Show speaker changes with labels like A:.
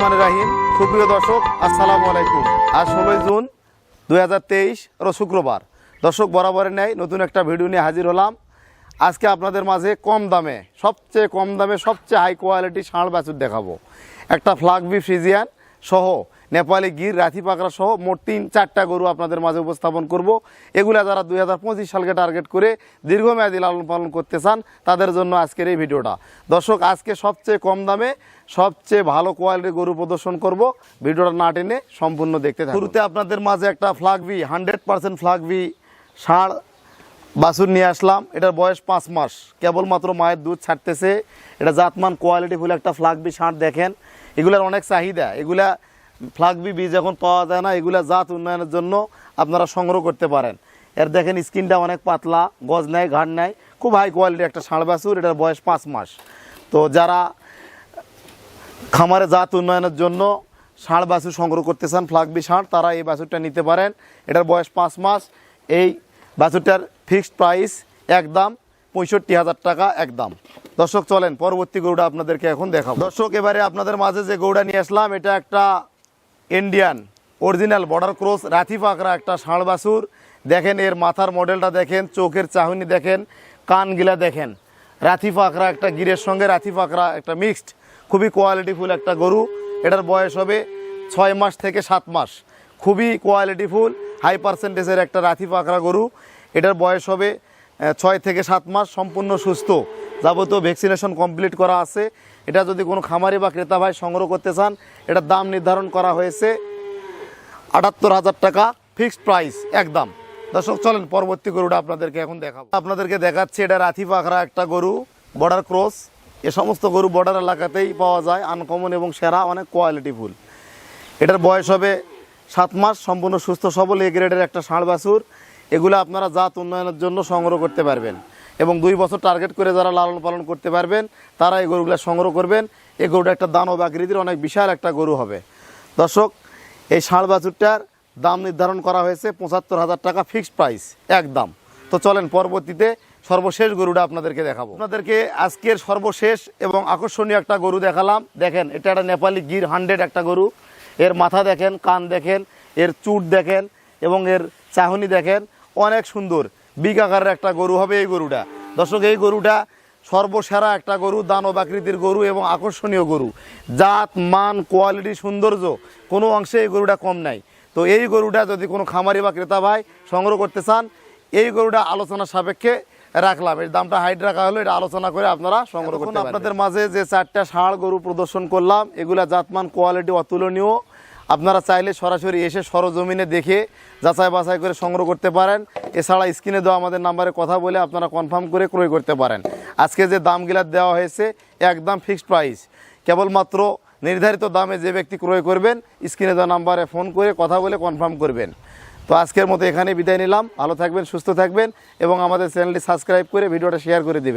A: রাহিম। সুপ্রিয় দর্শক, আসসালামু আলাইকুম। আজ ষোলোই জুন দু হাজার তেইশ শুক্রবার। দর্শক, বরাবরের নেয় নতুন একটা ভিডিও নিয়ে হাজির হলাম। আজকে আপনাদের মাঝে কম দামে, সবচেয়ে কম দামে সবচেয়ে হাই কোয়ালিটি ষাঁড় বাছুর দেখাবো। একটা ফ্লাগবি ফ্রিজিয়ান সহ নেপালি গির রাথি পাকড়া সহ মোট তিন, চারটা গরু আপনাদের মাঝে উপস্থাপন করব। এগুলা যারা দুই হাজার পঁচিশ সালকে টার্গেট করে দীর্ঘমেয়াদী লালন পালন করতে চান, তাদের জন্য আজকের এই ভিডিওটা। দর্শক, আজকে সবচেয়ে কম দামে সবচেয়ে ভালো কোয়ালিটির গরু প্রদর্শন করব। ভিডিওটা না টেনে সম্পূর্ণ দেখতে থাকুন। আপনাদের মাঝে একটা ফ্লাগবি হান্ড্রেড পার্সেন্ট ফ্লাগবি ষাঁড় বাছুর নিয়ে আসলাম। এটার বয়স পাঁচ মাস। কেবলমাত্র মায়ের দুধ ছাড়তেছে। এটা জাতমান কোয়ালিটি ফুল একটা ফ্লাগবি ষাঁড়, দেখেন। এগুলার অনেক চাহিদা। এগুলা ফ্লাগবি বীজ এখন পাওয়া যায় না, এগুলা জাত উন্নয়নের জন্য আপনারা সংগ্রহ করতে পারেন। এর দেখেন স্কিনটা অনেক পাতলা, গজ নেয় ঘাড় নেয় খুব হাই কোয়ালিটি একটা ষাঁড় বাছুর, এটার বয়স পাঁচ মাস। তো যারা খামারে জাত উন্নয়নের জন্য ষাঁড় বাছুর সংগ্রহ করতে চান ফ্লাগবি ষাঁড়, তারা এই বাছুরটা নিতে পারেন। এটার বয়স পাঁচ মাস। এই বাছুরটার ফিক্সড প্রাইস একদম পঁয়ষট্টি হাজার টাকা একদম। দর্শক, চলেন, পরবর্তী গরুটা আপনাদেরকে এখন দেখাবো। দর্শক, এবারে আপনাদের মাঝে যে গরুটা নিয়ে আসলাম, এটা একটা ইন্ডিয়ান অরিজিনাল বর্ডার ক্রস রাথি পাকড়া একটা ষাঁড় বাছুর। দেখেন, এর মাথার মডেলটা দেখেন, চোখের চাহনি দেখেন, কানগিলা দেখেন। রাথি পাকড়া একটা গিরের সঙ্গে রাথি পাকড়া একটা মিক্সড খুবই কোয়ালিটিফুল একটা গরু। এটার বয়স হবে ছয় মাস থেকে সাত মাস। খুবই কোয়ালিটিফুল হাই পার্সেন্টেজের একটা রাথি পাকড়া গরু। এটার বয়স হবে ছয় থেকে সাত মাস সম্পূর্ণ সুস্থ। যাবতীয় ভ্যাকসিনেশন কমপ্লিট করা আছে। এটা যদি কোনো খামারি বা ক্রেতা ভাই সংগ্রহ করতে চান এটার দাম নির্ধারণ করা হয়েছে আটাত্তর হাজার টাকা ফিক্সড প্রাইস একদম। দর্শক, চলেন পরবর্তী গরুটা আপনাদেরকে এখন দেখাবো। আপনাদেরকে দেখাচ্ছি, এটা রাথি পাখরা একটা গরু বর্ডার ক্রস এ সমস্ত গরু বর্ডার এলাকাতেই পাওয়া যায় আনকমন এবং সেরা, অনেক কোয়ালিটিফুল এটার বয়স হবে সাত মাস, সম্পূর্ণ সুস্থ সবল এ গ্রেডের একটা ষাঁড় বাছুর। এগুলো আপনারা জাত উন্নয়নের জন্য সংগ্রহ করতে পারবেন। এবং দুই বছর টার্গেট করে যারা লালন পালন করতে পারবেন, তারা এই গরুগুলো সংগ্রহ করবেন। এই গরুটা একটা দান দানব আকৃতির অনেক বিশাল একটা গরু হবে। দর্শক, এই ষাঁড় বাছুরটার দাম নির্ধারণ করা হয়েছে পঁচাত্তর হাজার টাকা ফিক্সড প্রাইস একদম। তো চলেন পরবর্তীতে সর্বশেষ গরুটা আপনাদেরকে দেখাবো। আপনাদেরকে আজকের সর্বশেষ এবং আকর্ষণীয় একটা গরু দেখালাম। দেখেন, এটা একটা নেপালি গির হান্ড্রেড একটা গরু। এর মাথা দেখেন, কান দেখেন, এর চুট দেখেন এবং এর চাহনি দেখেন। অনেক সুন্দর। বিগ আকারের একটা গরু হবে এই গরুটা। দর্শক এই গরুটা সর্বসেরা একটা গরু দানব আকৃতির গরু এবং আকর্ষণীয় গরু। জাত মান কোয়ালিটি সৌন্দর্য কোনো অংশে এই গরুটা কম নাই। তো এই গরুটা যদি কোনো খামারি বা ক্রেতা ভাই সংগ্রহ করতে চান এই গরুটা আলোচনা সাপেক্ষে রাখলাম। এর দামটা হাইট রাখা হলো এটা আলোচনা করে আপনারা সংগ্রহ করুন আপনাদের মাঝে যে চারটা ষাঁড় গরু প্রদর্শন করলাম এগুলা জাতমান কোয়ালিটি অতুলনীয়। আপনারা চাইলে সরাসরি এসে সরজমিনে দেখে যাচাই বাছাই করে সংগ্রহ করতে পারেন। এছাড়া স্ক্রিনে দেওয়া আমাদের নাম্বারে কথা বলে আপনারা কনফার্ম করে ক্রয় করতে পারেন। আজকে যে দামগুলা দেওয়া হয়েছে, একদম ফিক্সড প্রাইস কেবলমাত্র নির্ধারিত দামে যে ব্যক্তি ক্রয় করবেন, স্ক্রিনে দেওয়া নাম্বারে ফোন করে কথা বলে কনফার্ম করবেন। তো আজকের মতো এখানে বিদায় নিলাম। ভালো থাকবেন, সুস্থ থাকবেন এবং আমাদের চ্যানেলটি সাবস্ক্রাইব করে ভিডিওটা শেয়ার করে দিবেন।